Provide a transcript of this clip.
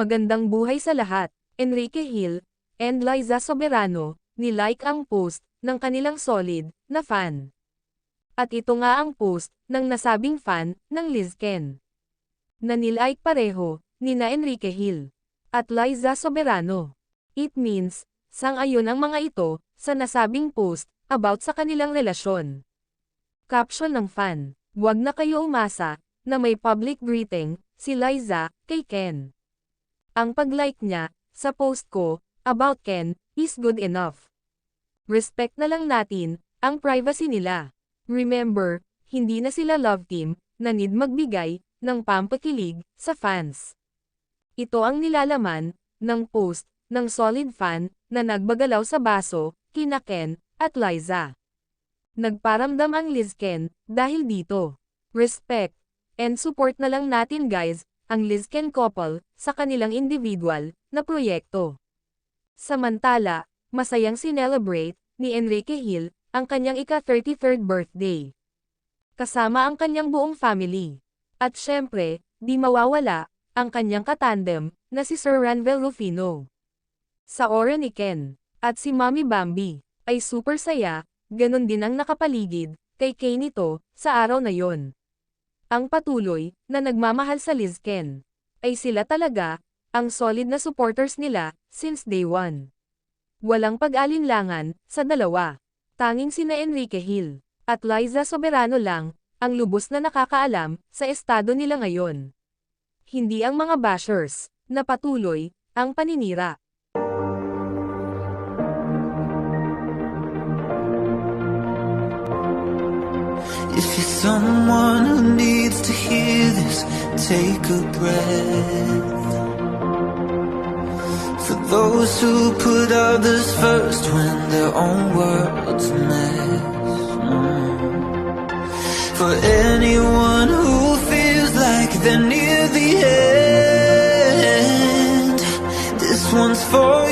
Magandang buhay sa lahat. Enrique Hill and Liza Soberano, nilike ang post ng kanilang solid na fan. At ito nga ang post ng nasabing fan ng Liz Ken. Na nilike pareho ni na Enrique Hill at Liza Soberano. It means, sang-ayon ang mga ito sa nasabing post about sa kanilang relasyon. Caption ng fan, Huwag na kayo umasa na may public greeting si Liza kay Ken. Ang pag-like niya sa post ko about Ken is good enough. Respect na lang natin ang privacy nila. Remember, hindi na sila love team na need magbigay ng pampakilig sa fans. Ito ang nilalaman ng post ng solid fan na nagbagalaw sa baso kina Ken at Liza. Nagparamdam ang Liz Ken dahil dito. Respect and support na lang natin guys ang Liz Ken couple sa kanilang individual na proyekto. Samantala, masayang sinelebrate ni Enrique Hill ang kanyang ika-33rd birthday. Kasama ang kanyang buong family. At syempre, di mawawala ang kanyang katandem na si Sir Ranvel Rufino. Sa aura ni Ken at si Mommy Bambi ay super saya, ganon din ang nakapaligid kay Kay nito sa araw na yon. Ang patuloy na nagmamahal sa Liz Ken ay sila talaga ang solid na supporters nila since day one. Walang pag-alinlangan sa dalawa. Tanging sina Enrique Hill at Liza Soberano lang ang lubos na nakakaalam sa estado nila ngayon. Hindi ang mga bashers na patuloy ang paninira. If you're someone who take a breath For those who put others first when their own world's a mess. For anyone who feels like they're near the end This one's for you